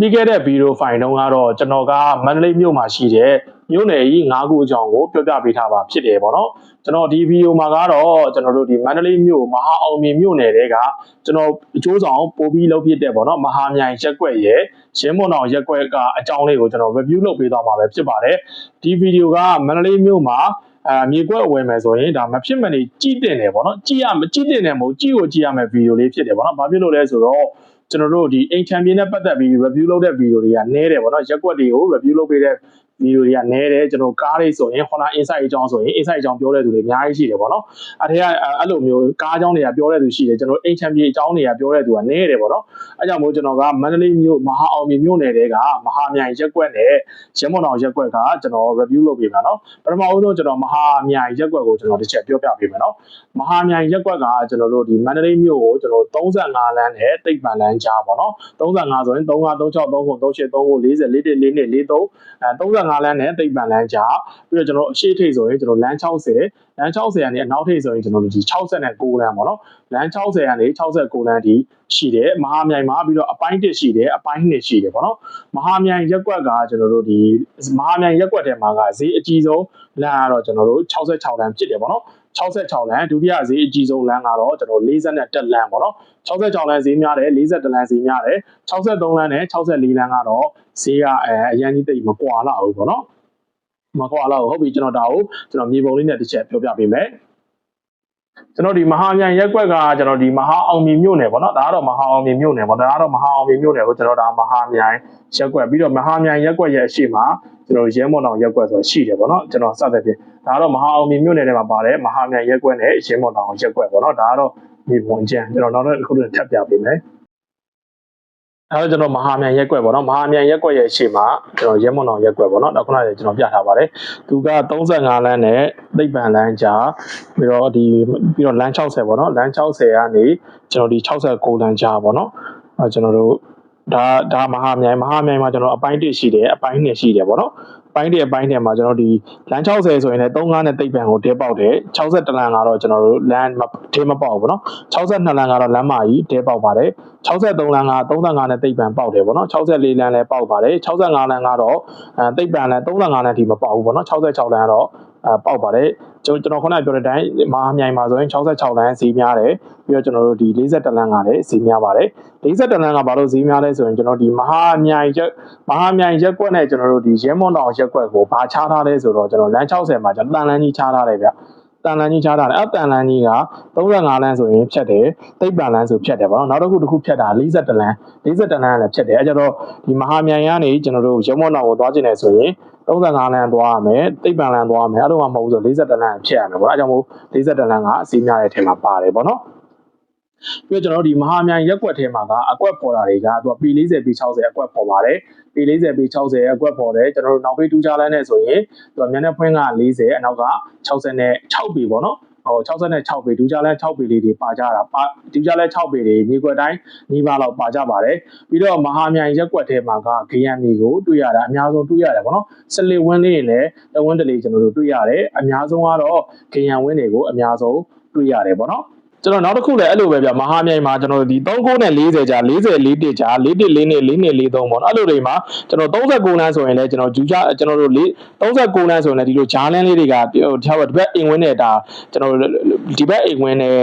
ပြီးခဲ့တဲ့ဗီဒီယိုဖိုင်တုန်းကတော့ကျွန်တော်ကမန္တလေးမြို့မှာရှိတဲ့မြို့နယ်ကြီး၅ခုအကြောင်းကိုပြောပြပေးထားပါဖြစ်တယ်ပေါ့နော်ကျွန်တော်ဒီဗီဒီယိုမှာကတော့ကျွန်တော်တို့ဒီမန္တလေးမြို့မဟာအောင်မြင်မြို့နယ်တွေကကျွန်တော်အကျိုးဆောင်ပို့ပြီးလုပ်ဖြစ်တဲ့ပေါ့နော်မဟာမြိုင်ရက်ကွက်ရဲ့ရင်းမွန်အောင်ရက်ကွက်ကအကြောင်းလေးကိုကျွန်တော် review လုပ်ပေးသွားမှာပဲဖြစ်ပါတယ်ဒီဗီဒီယိုကမန္တလေးမြို့မှာအာမြေကွက်အဝယ်မယ်ဆိုရင်ဒါမဖြစ်မနေကြည့်တင်တယ်ပေါ့နော်ကြည့်ရမကြည့်တင်တယ်မဟုတ်ကြည့်ကိုကြည့်ရမယ်ဗီဒီယိုလေးဖြစ်တယ်ပေါ့နော်ဘာဖြစ်လို့လဲဆိုတော့ ကျွန်တော်တို့ဒီအိမ်ချန်ပီယံနဲ့ပတ်သက်ပြီး review လုပ်တဲ့ဗီဒီယိုတွေကနည်းတယ်ပေါ့နော်ရက်ကွက်တွေကို review လုပ်ပေးတဲ့ ဗီဒီယိုတွေကနည်းတယ်ကျွန်တော်ကားလေးဆိုရင် Honda Insight အကြောင်းဆိုရင် Insight အကြောင်းပြောတဲ့သူတွေအများကြီးရှိတယ်ပေါ့နော်အဲထဲကအဲ့လိုမျိုးကားအကြောင်းတွေကပြောတဲ့သူရှိတယ်ကျွန်တော်အိမ်ချန်ပီယံအကြောင်းတွေကပြောတဲ့သူကနည်းတယ်ပေါ့နော်အဲကြောင့်မို့ကျွန်တော်ကမန္တလေးမြို့မဟာအောင်မြင်မြို့နယ်တွေကမဟာမြိုင်ရက်ကွက်နဲ့ရမွန်အောင်ရက်ကွက်ကကျွန်တော် review လုပ်ပေးမှာနော်ပထမဦးဆုံးကျွန်တော်မဟာမြိုင်ရက်ကွက်ကိုကျွန်တော်တစ်ချက်ပြောပြပေးမယ်နော်မဟာမြိုင်ရက်ကွက်ကကျွန်တော်တို့ဒီမန္တလေးမြို့ကိုကျွန်တော်35လမ်းနဲ့တိတ်ပန်လမ်းကြားပေါ့နော်35ဆိုရင်35 36 39 38 39 40 41 42 43အဲ35လမ်းနဲ့တိတ်ပန်လမ်းကြားပြီးတော့ကျွန်တော်အရှိထိတ်ဆိုရင်ကျွန်တော်လမ်း60လမ်း60ကနေအနောက်ထိပ်ဆိုရင်ကျွန်တော်တို့ဒီ69လမ်းပေါ့နော်လမ်း60ကနေ69လမ်းဒီရှိတယ်မဟာမြိုင်မှာပြီးတော့အပိုင်း1ရှိတယ်အပိုင်း2ရှိတယ်ပေါ့နော်မဟာမြိုင်ရက်ကွက်ကကျွန်တော်တို့ဒီမဟာမြိုင်ရက်ကွက်ထဲမှာကဈေးအကြီးဆုံးလမ်းကတော့ကျွန်တော်တို့66လမ်းဖြစ်တယ်ပေါ့နော် 66လမ်းဒုတိယဈေးအကြီးဆုံးလမ်းကတော့ကျွန်တော်42လမ်းပေါ့နော်66လမ်းဈေးများတယ်42လမ်းဈေးများတယ်63လမ်းနဲ့64လမ်းကတော့ဈေးကအဲအရင်ကြီးတိတ်မကွာလာဘူးပေါ့နော်မကွာလာဘူးဟုတ်ပြီကျွန်တော်ဒါကိုကျွန်တော်မြေပုံလေးနဲ့တစ်ချက်ပြောပြပေးမယ်ကျွန်တော်ဒီမဟာမြိုင်ရက်ကွက်ကကျွန်တော်ဒီမဟာအောင်မြင်မြို့နယ်ပေါ့နော်ဒါကတော့မဟာအောင်မြင်မြို့နယ်ပေါ့ဒါကတော့မဟာအောင်မြင်မြို့နယ်ကိုကျွန်တော်ဒါမဟာမြိုင်ရက်ကွက်ပြီးတော့မဟာမြိုင်ရက်ကွက်ရဲ့အရှိမ ကျွန်တော်ရဲမွန်အောင်ရက်ကွက်ဆိုရှိတယ်ပေါ့နော်ကျွန်တော်စသဖြင့်ဒါကတော့မဟာအောင်မြင်မြို့နယ်ထဲမှာပါတယ်မဟာမြိုင်ရက်ကွက်နဲ့ရဲမွန်အောင်ရက်ကွက်ပေါ့နော်ဒါကတော့မြေပုံကျန်ကျွန်တော်နောက်တစ်ခုထပ်ထပ်ပြပေးမယ်အဲတော့ကျွန်တော်မဟာမြိုင်ရက်ကွက်ပေါ့နော်မဟာမြိုင်ရက်ကွက်ရဲ့အရှိမကျွန်တော်ရဲမွန်အောင်ရက်ကွက်ပေါ့နော်ဒါခုနကကျွန်တော်ပြထားပါတယ်သူက35လမ်းနဲ့သိပ္ပံလမ်းကြားပြီးတော့ဒီပြီးတော့လမ်း60ပေါ့နော်လမ်း60ကနေကျွန်တော်ဒီ69လမ်းကြားပေါ့နော်အဲကျွန်တော်တို့ ဒါဒါမဟာမြိုင်မဟာမြိုင်မှာကျွန်တော်အပိုင်း1ရှိတယ်အပိုင်း2ရှိတယ်ပေါ့နော်အပိုင်း1အပိုင်း2မှာကျွန်တော်ဒီလမ်း60ဆိုရင်လည်း35နဲ့တိတ်ပံကိုတဲပေါက်တယ်62လမ်းကတော့ကျွန်တော်တို့လမ်းတဲမပေါက်ဘူးပေါ့နော်62လမ်းကတော့လမ်းမကြီးတဲပေါက်ပါတယ်63လမ်းက35နဲ့တိတ်ပံပေါက်တယ်ပေါ့နော်64လမ်းလည်းပေါက်ပါတယ်65လမ်းကတော့အဲတိတ်ပံလည်း35နဲ့ဒီမပေါက်ဘူးပေါ့နော်66လမ်းကတော့ အဲပေါက်ပါတယ်ကျွန်တော်ခုနပြောတဲ့အတိုင်းမဟာမြိုင်မှာဆိုရင်66လမ်းဈေးများတယ်ပြီးတော့ကျွန်တော်တို့ဒီ42လမ်းကလည်းဈေးများပါတယ်42လမ်းကဘာလို့ဈေးများလဲဆိုရင်ကျွန်တော်ဒီမဟာမြိုင်ရက်မဟာမြိုင်ရက်ကွက်နဲ့ကျွန်တော်တို့ဒီရဲမွန်တောင်ရက်ကွက်ကိုဘာခြားထားလဲဆိုတော့ကျွန်တော်လမ်း60မှာကျွန်တော်တန်လန်းကြီးခြားထားတယ်ဗျတန်လန်းကြီးခြားထားတယ်အဲ့တန်လန်းကြီးက35လမ်းဆိုရင်ဖြတ်တယ်တိတ်ပန်လမ်းဆိုဖြတ်တယ်ပေါ့နော်နောက်တစ်ခုတစ်ခုဖြတ်တာ42လမ်း42လမ်းလည်းဖြတ်တယ်အဲ့ကြတော့ဒီမဟာမြိုင်ကနေကျွန်တော်တို့ရဲမွန်တောင်ကိုသွားကျင်နေဆိုရင် 35လမ်းသွားရမယ်တိတ်ပန်လမ်းသွားရမယ်အဲ့လိုမှမဟုတ်ဘူးဆို42လမ်းဖြတ်ရမယ်ပေါ့အဲ့ကြောင့်မို့42လမ်းကအစီးများတဲ့အထက်မှာပါတယ်ပေါ့နော်ပြီးတော့ကျွန်တော်တို့ဒီမဟာမြိုင်ရက်ကွက်ထဲမှာကအကွက်ပေါ်တာတွေကသူက P40 P60 အကွက်ပေါ်ပါတယ် P40 P60 အကွက်ပေါ်တယ်ကျွန်တော်တို့နောက်ပေးတူးချလန်းနဲ့ဆိုရင်သူကမျက်နှာဖွင့်က40အနောက်က66ပေပေါ့နော် ဟို66ပေဒူးကြလဲ6ပေလေးတွေပါကြတာပါဒူးကြလဲ6ပေတွေမြေကွက်တိုင်းနီးပါးလောက်ပါကြပါတယ်ပြီးတော့မဟာမြိုင်ရက်ကွက်ထဲမှာကဂယံမြေကိုတွေ့ရတာအများဆုံးတွေ့ရတယ်ပေါ့နော်စလစ်ဝင်းလေးတွေလည်းတဝင်းတလေးကျွန်တော်တို့တွေ့ရတယ်အများဆုံးကတော့ဂယံဝင်းတွေကိုအများဆုံးတွေ့ရတယ်ပေါ့နော် ကျွန်တော်နောက်တစ်ခုလည်းအဲ့လိုပဲဗျမဟာမြိုင်မှာကျွန်တော်ဒီ39နဲ့40ကြာ40 41ကြာ41နဲ့42 42 43ပေါ့နော်အဲ့လိုတွေမှာကျွန်တော်39လမ်းဆိုရင်လည်းကျွန်တော်ဂျူးကြကျွန်တော်တို့39လမ်းဆိုရင်လည်းဒီလိုဂျားလန်းလေးတွေကဟိုဒီဘက်အိမ်ဝင်းနဲ့ဒါကျွန်တော်ဒီဘက်အိမ်ဝင်းနဲ့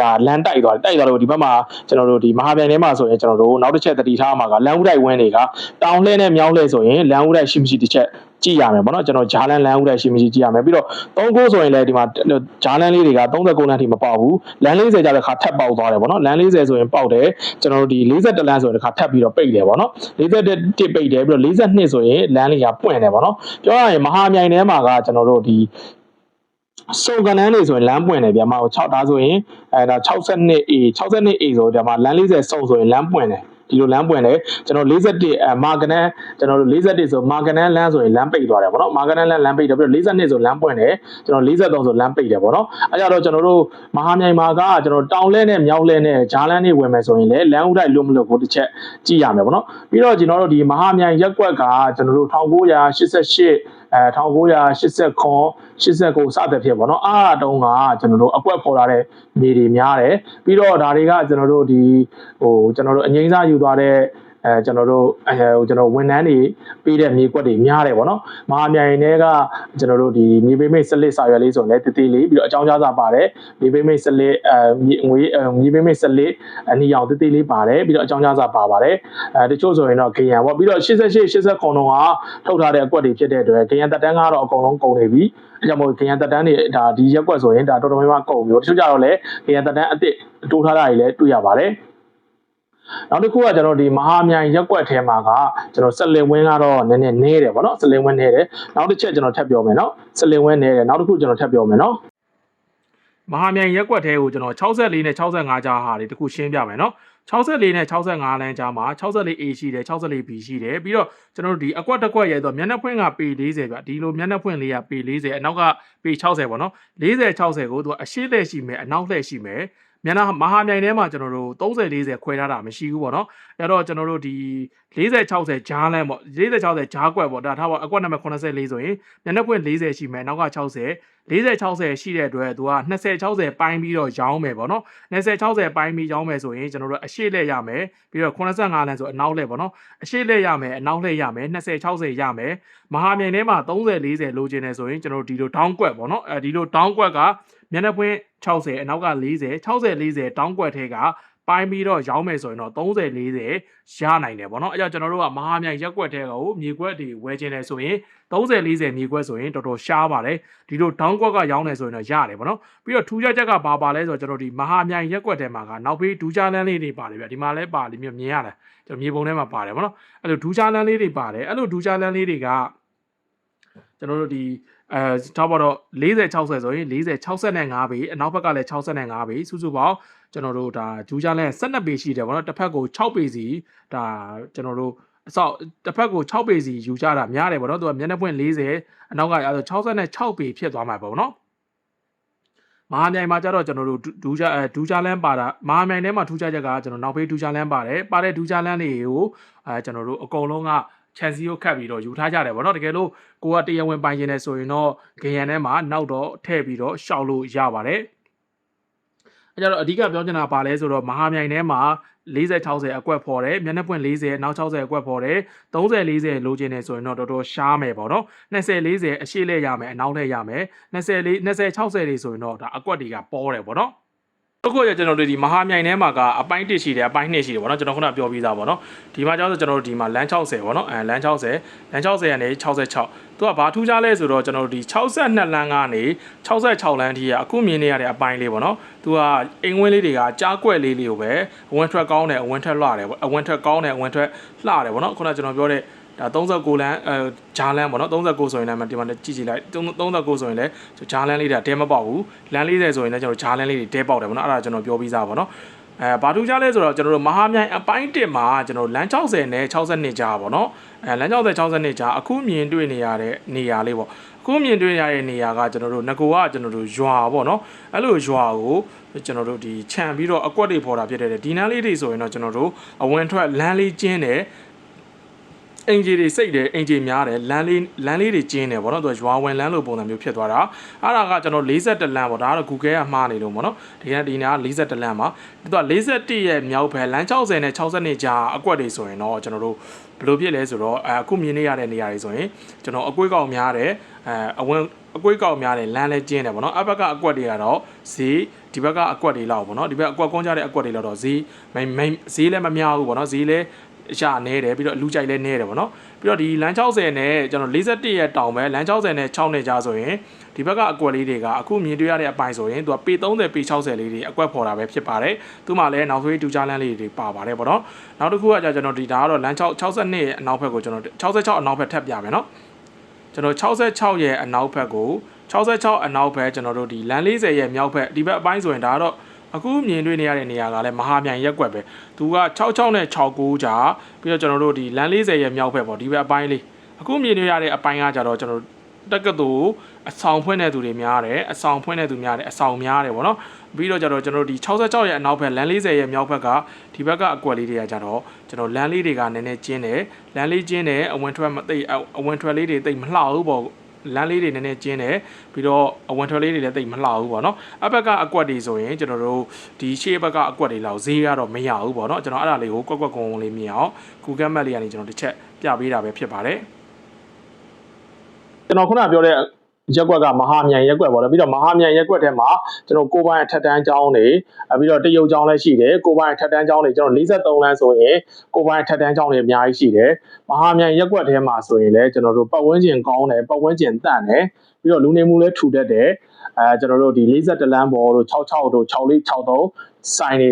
ဒါလမ်းတိုက်သွားတိုက်သွားလို့ဒီဘက်မှာကျွန်တော်တို့ဒီမဟာမြိုင်ထဲမှာဆိုရင်ကျွန်တော်တို့နောက်တစ်ချက်တတိထားမှာကလမ်းဦးတိုက်ဝင်းတွေကတောင်လှဲနဲ့မြောင်းလှဲဆိုရင်လမ်းဦးတိုက်ရှိမရှိတစ်ချက် ကြည့်ရမယ်ပေါ့နော်ကျွန်တော်ဂျာလန်လန်ဦးတဲ့ရှိမရှိကြည့်ရမယ်ပြီးတော့3ကိုဆိုရင်လည်းဒီမှာဂျာလန်လေးတွေက39လမ်းထိမပေါက်ဘူးလမ်း40ကျတဲ့ခါထပ်ပေါက်သွားတယ်ပေါ့နော်လမ်း40ဆိုရင်ပေါက်တယ်ကျွန်တော်တို့ဒီ42လမ်းဆိုရင်တစ်ခါထပ်ပြီးတော့ပိတ်တယ်ပေါ့နော်41တစ်ပိတ်တယ်ပြီးတော့42ဆိုရင်လမ်းလေးကပွင့်တယ်ပေါ့နော်ပြောရရင်မဟာမြိုင်ထဲမှာကကျွန်တော်တို့ဒီစုံကနန်းနေဆိုရင်လမ်းပွင့်တယ်ဗျာမဟုတ်6ဒါဆိုရင်အဲဒါ 62A 62A ဆိုတော့ဒီမှာလမ်း40စုံဆိုရင်လမ်းပွင့်တယ် ဒီလိုလမ်းပွင့်တယ်ကျွန်တော်41အဲမာကနန်ကျွန်တော်တို့41ဆိုမာကနန်လမ်းဆိုရင်လမ်းပိတ်သွားတယ်ပေါ့နော်မာကနန်လမ်းလမ်းပိတ်တယ်ပြီးတော့42ဆိုလမ်းပွင့်တယ်ကျွန်တော်43ဆိုလမ်းပိတ်တယ်ပေါ့နော်အဲကြတော့ကျွန်တော်တို့မဟာမြိုင်မှာကကျွန်တော်တောင်လဲနဲ့မြောက်လဲနဲ့ဂျားလန်းနေဝင်မယ်ဆိုရင်လည်းလမ်းဥတိုက်လွတ်မလို့ကိုတစ်ချက်ကြည့်ရမယ်ပေါ့နော်ပြီးတော့ကျွန်တော်တို့ဒီမဟာမြိုင်ရက်ကွက်ကကျွန်တော်တို့1988 အဲ1989 89စသဖြင့်ပေါ့နော်အားတုံးကကျွန်တော်တို့အကွက်ပေါ်လာတဲ့မြေတွေများတယ်ပြီးတော့ဒါတွေကကျွန်တော်တို့ဒီဟိုကျွန်တော်တို့အငိမ့်စားယူသွားတဲ့ အဲကျွန်တော်တို့အဲကျွန်တော်ဝန်ထမ်းတွေပေးတဲ့မြေကွက်တွေများတယ်ပေါ့နော်မဟာမြိုင်တွေကကျွန်တော်တို့ဒီမြေပေးမိတ်စလစ်စာရွက်လေးဆိုရင်လည်းတတိလေးပြီးတော့အကြောင်းကြားစာပါတယ်မြေပေးမိတ်စလစ်အဲမြေငွေအဲမြေပေးမိတ်စလစ်အနီအောင်တတိလေးပါတယ်ပြီးတော့အကြောင်းကြားစာပါပါတယ်အဲတချို့ဆိုရင်တော့ဂရန်ပေါ့ပြီးတော့88 80ခုံတော့ကထုတ်ထားတဲ့အကွက်တွေဖြစ်တဲ့အတွက်ဂရန်တက်တန်းကတော့အကုန်လုံးကုန်နေပြီအဲကြောင့်မို့ဂရန်တက်တန်းတွေဒါဒီရက်ကွက်ဆိုရင်ဒါတော်တော်များများကုန်ပြီပေါ့တချို့ကြတော့လည်းဂရန်တက်တန်းအစ်စ်တိုးထားတာတွေလည်းတွေ့ရပါတယ် နောက်တစ်ခုကကျွန်တော်ဒီမဟာမြိုင်ရက်ကွက်ထဲမှာကကျွန်တော်ဆက်လင်ဝင်းကတော့နည်းနည်းနဲတယ်ဗောနော်ဆက်လင်ဝင်းနဲတယ်နောက်တစ်ချက်ကျွန်တော်ထပ်ပြောမယ်နော်ဆက်လင်ဝင်းနဲတယ်နောက်တစ်ခုကျွန်တော်ထပ်ပြောမယ်နော်မဟာမြိုင်ရက်ကွက်ထဲကိုကျွန်တော်64နဲ့65ကြားဟာတွေတခုရှင်းပြမယ်နော်64နဲ့65လမ်းကြားမှာ 64A ရှိတယ် 64B ရှိတယ်ပြီးတော့ကျွန်တော်တို့ဒီအကွက်တစ်ကွက်ရဲ့ဆိုမျက်နှာဖွင့်ကပေ40 ဗျဒီလိုမျက်နှာဖွင့်လေးကပေ40 အနောက်ကပေ60 ပေါ့နော်40 60ကိုသူကအရှိလက်ရှိမယ်အနောက်လက်ရှိမယ် မျက်နှာမဟာမြိုင်ထဲမှာကျွန်တော်တို့30 40ခွဲထားတာမရှိဘူးပေါ့နော်အဲ့တော့ကျွန်တော်တို့ဒီ40 60ဂျားလမ်းပေါ့40 60ဂျားကွက်ပေါ့ဒါထားပါအကွက်နံပါတ်84ဆိုရင်မျက်နှာပွင့်40ရှိမယ်နောက်က60 40 60ရှိတဲ့အတွက်သူက20 60ပိုင်းပြီးတော့ရောင်းမယ်ပေါ့နော်20 60ပိုင်းပြီးရောင်းမယ်ဆိုရင်ကျွန်တော်တို့အရှိလက်ရမယ်ပြီးတော့85လမ်းဆိုအနောက်လက်ပေါ့နော်အရှိလက်ရမယ်အနောက်လက်ရမယ်20 60ရမယ်မဟာမြိုင်ထဲမှာ30 40လိုချင်တယ်ဆိုရင်ကျွန်တော်တို့ဒီလိုတောင်းကွက်ပေါ့နော်အဲဒီလိုတောင်းကွက်ကမျက်နှာပွင့်60အနောက်က40 60 40တောင်းကွက်ထဲက ပိုင်းပြီးတော့ရောင်းမယ်ဆိုရင်တော့30 40ရနိုင်တယ်ပေါ့နော်အဲကြောင့်ကျွန်တော်တို့ကမဟာမြိုင်ရက်ကွက်ထဲကိုမြေကွက်တွေဝယ်ခြင်းတယ်ဆိုရင်30 40မြေကွက်ဆိုရင်တော်တော်ရှားပါတယ်ဒီလိုတောင်းကွက်ကရောင်းတယ်ဆိုရင်တော့ရတယ်ပေါ့နော်ပြီးတော့ထူးခြားချက်ကဘာပါလဲဆိုတော့ကျွန်တော်ဒီမဟာမြိုင်ရက်ကွက်ထဲမှာကနောက်ဘေးဒူးချလန်းလေးတွေပါတယ်ဗျဒီမှာလဲပါလိမျိုးမြင်ရတယ်ကျွန်တော်မြေပုံထဲမှာပါတယ်ပေါ့နော်အဲ့လိုဒူးချလန်းလေးတွေပါတယ်အဲ့လိုဒူးချလန်းလေးတွေက ကျွန်တော်တို့ဒီအဲထောက်ပါတော့40 60ဆိုရင်40 65ပေအနောက်ဘက်ကလည်း65ပေစုစုပေါင်းကျွန်တော်တို့ဒါဂျူးချလန်း12ပေရှိတယ်ဗောနော်တစ်ဖက်ကို6ပေစီဒါကျွန်တော်တို့အဆောက်တစ်ဖက်ကို6ပေစီယူကြတာများတယ်ဗောနော်သူကမျက်နှာပွင့်40အနောက်ကအဲဆို66ပေဖြစ်သွားမှာပေါ့နော်မဟာမြိုင်မှာကျတော့ကျွန်တော်တို့ဒူးချအဲဒူးချလန်းပါတာမဟာမြိုင်ထဲမှာထူးခြားချက်ကကျွန်တော်နောက်ဖေးဒူးချလန်းပါတယ်ပါတဲ့ဒူးချလန်းတွေကိုအဲကျွန်တော်တို့အကုန်လုံးက ချန်စီကိုခတ်ပြီးတော့ယူထားကြတယ်ဗောနော်တကယ်လို့ကိုကတရားဝင်ပိုင်ရှင်နေဆိုရင်တော့ဂရန်ထဲမှာနောက်တော့ထည့်ပြီးတော့ရှောက်လို့ရပါတယ်အဲကြတော့အဓိကပြောချင်တာပါလဲဆိုတော့မဟာမြိုင်ထဲမှာ40 60အကွက်ဖော်တယ်မျက်နှာပွင့်40နောက်60အကွက်ဖော်တယ်30 40လိုချင်နေဆိုရင်တော့တော်တော်ရှားမယ်ပေါ့နော်20 40အရှိလဲရမယ်အနောက်လဲရမယ်20 20 60တွေဆိုရင်တော့ဒါအကွက်တွေကပေါ်တယ်ပေါ့နော် အခုရကျွန်တော်တို့ဒီမဟာမြိုင်ထဲမှာကအပိုင်း1ရှိတယ်အပိုင်း2ရှိတယ်ဗောနော်ကျွန်တော်ခုနပြောပြီးသားဗောနော်ဒီမှာကျတော့ကျွန်တော်တို့ဒီမှာလမ်း60ဗောနော်အဲလမ်း60လမ်း60ကနေ66သူကဘာထူးခြားလဲဆိုတော့ကျွန်တော်တို့ဒီ62လမ်းကနေ66လမ်းထိရအခုမြင်နေရတဲ့အပိုင်းလေးဗောနော်သူကအိမ်ဝင်းလေးတွေကကြားကွက်လေးလေးကိုပဲအဝင်ထွက်ကောင်းတယ်အဝင်ထွက်လှတယ်ဗောအဝင်ထွက်ကောင်းတယ်အဝင်ထွက်လှတယ်ဗောနော်ခုနကျွန်တော်ပြောတဲ့ ဒါ39လမ်းအဲဂျာလန်ပေါ့နော်39ဆိုရင်လည်းဒီမှာကြည့်ကြည့်လိုက်39ဆိုရင်လည်းဂျာလန်လေးတွေကတဲမပေါက်ဘူးလမ်း40ဆိုရင်လည်းကျွန်တော်ဂျာလန်လေးတွေတဲပေါက်တယ်ပေါ့နော်အဲ့ဒါကျွန်တော်ပြောပြီးသားပေါ့နော်အဲဘာထူးခြားလဲဆိုတော့ကျွန်တော်တို့မဟာမြိုင်အပိုင်း1မှာကျွန်တော်လမ်း60နဲ့62ကြားပေါ့နော်အဲလမ်း60 62ကြားအခုမြင်တွေ့နေရတဲ့နေရာလေးပေါ့အခုမြင်တွေ့ရတဲ့နေရာကကျွန်တော်တို့ငကိုကကျွန်တော်တို့ရွာပေါ့နော်အဲ့လိုရွာကိုကျွန်တော်တို့ဒီခြံပြီးတော့အကွက်တွေပေါ်တာဖြစ်တဲ့ဒီနားလေးတွေဆိုရင်တော့ကျွန်တော်တို့အဝင်ထွက်လမ်းလေးကျင်းတယ် အင်ဂျီတွေစိတ်တယ်အင်ဂျီများတယ်လမ်းလေးလမ်းလေးတွေကျင်းတယ်ဗောနော်သူကရွာဝင်လမ်းလိုပုံစံမျိုးဖြစ်သွားတာအဲ့ဒါကကျွန်တော်41လမ်းဗောဒါကတော့ Google ကမှားနေလို့ဗောနော်ဒီကဒီနာက41လမ်းမှာသူက41ရဲ့မြောက်ဘက်လမ်း60နဲ့62ကြားအကွက်တွေဆိုရင်တော့ကျွန်တော်တို့ဘယ်လိုဖြစ်လဲဆိုတော့အခုမြင်နေရတဲ့နေရာတွေဆိုရင်ကျွန်တော်အကွေးကောင်များတယ်အဲအဝင်အကွေးကောင်များတယ်လမ်းလဲကျင်းတယ်ဗောနော်အဘက်ကအကွက်တွေကတော့ဈေးဒီဘက်ကအကွက်တွေလောက်ဗောနော်ဒီဘက်အကွက်ကုန်းကြတဲ့အကွက်တွေလောက်တော့ဈေးမိန်မိန်ဈေးလည်းမများဘူးဗောနော်ဈေးလည်း အရှာနေတယ်ပြီးတော့လူကြိုက်လည်းနေတယ်ဗောနော်ပြီးတော့ဒီလမ်း60နဲ့ကျွန်တော်41ရဲ့တောင်ပဲလမ်း60နဲ့6နဲ့ကြားဆိုရင်ဒီဘက်ကအကွက်လေးတွေကအခုမြင်တွေ့ရတဲ့အပိုင်းဆိုရင်သူကပေ30ပေ60လေးတွေအကွက်ဖော်တာပဲဖြစ်ပါတယ်သူမှလည်းနောက်သွေးဒူချလန်းလေးတွေပါပါတယ်ဗောနော်နောက်တစ်ခုကကြာကျွန်တော်ဒီဒါကတော့လမ်း6 62ရဲ့အနောက်ဘက်ကိုကျွန်တော်66အနောက်ဘက်ထပ်ပြမယ်နော်ကျွန်တော်66ရဲ့အနောက်ဘက်ကို66အနောက်ဘက်ကျွန်တော်တို့ဒီလမ်း40ရဲ့မြောက်ဘက်ဒီဘက်အပိုင်းဆိုရင်ဒါကတော့ အခုမြင်တွေ့နေရတဲ့နေရာကလည်းမဟာမြိုင်ရက်ကွက်ပဲသူက66နဲ့69ကြာပြီးတော့ကျွန်တော်တို့ဒီလမ်း40ရဲ့မြောက်ဘက်ပေါ့ဒီဘက်အပိုင်းလေးအခုမြင်တွေ့ရတဲ့အပိုင်းကကြတော့ကျွန်တော်တက်ကတူအဆောင်ဖွင့်တဲ့သူတွေများတယ်အဆောင်ဖွင့်တဲ့သူများတယ်အဆောင်များတယ်ဗောနော်ပြီးတော့ကြတော့ကျွန်တော်တို့ဒီ66ရဲ့အနောက်ဘက်လမ်း40ရဲ့မြောက်ဘက်ကဒီဘက်ကအကွက်လေးတွေကကြတော့ကျွန်တော်လမ်းလေးတွေကနည်းနည်းကျင်းတယ်လမ်းလေးကျင်းတယ်အဝင်ထွက်မသိအဝင်ထွက်လေးတွေတိတ်မလှဘူးပေါ့ လမ်းလေးတွေနည်းနည်းကျင်းတယ်ပြီးတော့အဝင်ထွက်လေးတွေလည်းတိတ်မလှဘူးပေါ့နော်အဘက်ကအကွက်တွေဆိုရင်ကျွန်တော်တို့ဒီရှေ့ဘက်ကအကွက်တွေလောက်ဈေးကတော့မရဘူးပေါ့နော်ကျွန်တော်အဲ့ဒါလေးကိုကွက်ကွက်ကုံကုံလေးမြင်အောင် Google Map လေးကနေကျွန်တော်တစ်ချက်ပြပေးတာပဲဖြစ်ပါတယ်ကျွန်တော်ခုနပြောတဲ့ ရက်ကွက်ကမဟာမြိုင်ရက်ကွက်ပေါ့နော်ပြီးတော့မဟာမြိုင်ရက်ကွက်ထဲမှာကျွန်တော်ကိုယ်ပိုင်အထက်တန်းကျောင်းတွေအဲပြီးတော့တရုတ်ကျောင်းလည်းရှိတယ်ကိုယ်ပိုင်အထက်တန်းကျောင်းတွေကျွန်တော်43လမ်းဆိုရင်ကိုယ်ပိုင်အထက်တန်းကျောင်းတွေအများကြီးရှိတယ်မဟာမြိုင်ရက်ကွက်ထဲမှာဆိုရင်လည်းကျွန်တော်တို့ပတ်ဝန်းကျင်ကောင်းတယ်ပတ်ဝန်းကျင်တန့်တယ်ပြီးတော့လူနေမှုလည်းထူတတ်တယ်အဲကျွန်တော်တို့ဒီ42လမ်းပေါ်တို့66တို့6463 ဆိုင်တွေ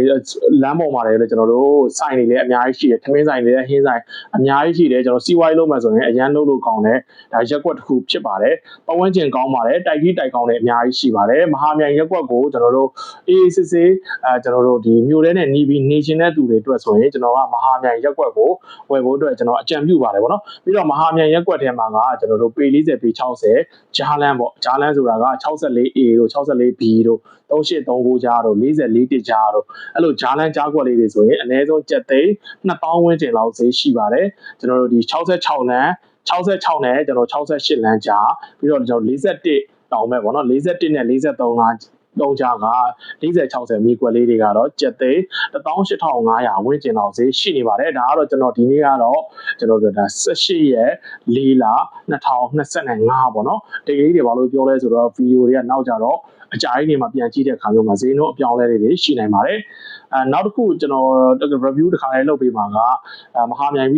လမ်းပေါ်မှာလည်းကျွန်တော်တို့ဆိုင်တွေလည်းအများကြီးရှိတယ်ထမင်းဆိုင်တွေလည်းဟင်းဆိုင်အများကြီးရှိတယ်ကျွန်တော်စီးပွားရေးလုပ်မှဆိုရင်အရန်လုပ်လို့ကောင်းတယ်ဒါရက်ကွက်တစ်ခုဖြစ်ပါတယ်ပတ်ဝန်းကျင်ကောင်းပါတယ်တိုက်ကြီးတိုက်ကောင်းလည်းအများကြီးရှိပါတယ်မဟာမြိုင်ရက်ကွက်ကိုကျွန်တော်တို့အေးအေးဆေးဆေးအဲကျွန်တော်တို့ဒီမြို့ထဲနဲ့နေပြီးနေချင်တဲ့သူတွေအတွက်ဆိုရင်ကျွန်တော်ကမဟာမြိုင်ရက်ကွက်ကိုဝယ်ဖို့အတွက်ကျွန်တော်အကြံပြုပါတယ်ဗောနော်ပြီးတော့မဟာမြိုင်ရက်ကွက်ထဲမှာကကျွန်တော်တို့ပေ40ပေ60ဂျားလန်းပေါ့ဂျားလန်းဆိုတာက 64A တို့ 64B တို့ 3839ကြားတို့44တစ်ကြားတို့အဲ့လိုဂျားလန်းကြားကွက်လေးတွေဆိုရင်အနည်းဆုံး7သိန်း2000ဝန်းကျင်လောက်ဈေးရှိပါတယ်ကျွန်တော်တို့ဒီ66လမ်း66နဲ့ကျွန်တော်68လမ်းကြားပြီးတော့ကျွန်တော်41တောင်မဲ့ပေါ့နော်41နဲ့43လမ်း တော့ကြက40 60မိကွက်လေးတွေကတော့7သိန်း18500ဝန်းကျင်လောက်ဈေးရှိနေပါတယ်ဒါကတော့ကျွန်တော်ဒီနေ့ကတော့ကျွန်တော်တို့ဒါ18ရက်4လ2025ပေါ့နော်တကယ်ကြီးတွေဘာလို့ပြောလဲဆိုတော့ဗီဒီယိုတွေကနောက်ကြတော့အကြိုင်းတွေမှာပြန်ကြည့်တဲ့အခါမျိုးမှာဈေးနှုန်းအပြောင်းအလဲတွေရှိနိုင်ပါတယ်အဲနောက်တစ်ခုကျွန်တော် review တစ်ခါလေးလုပ်ပေးမှာကမဟာမြိုင်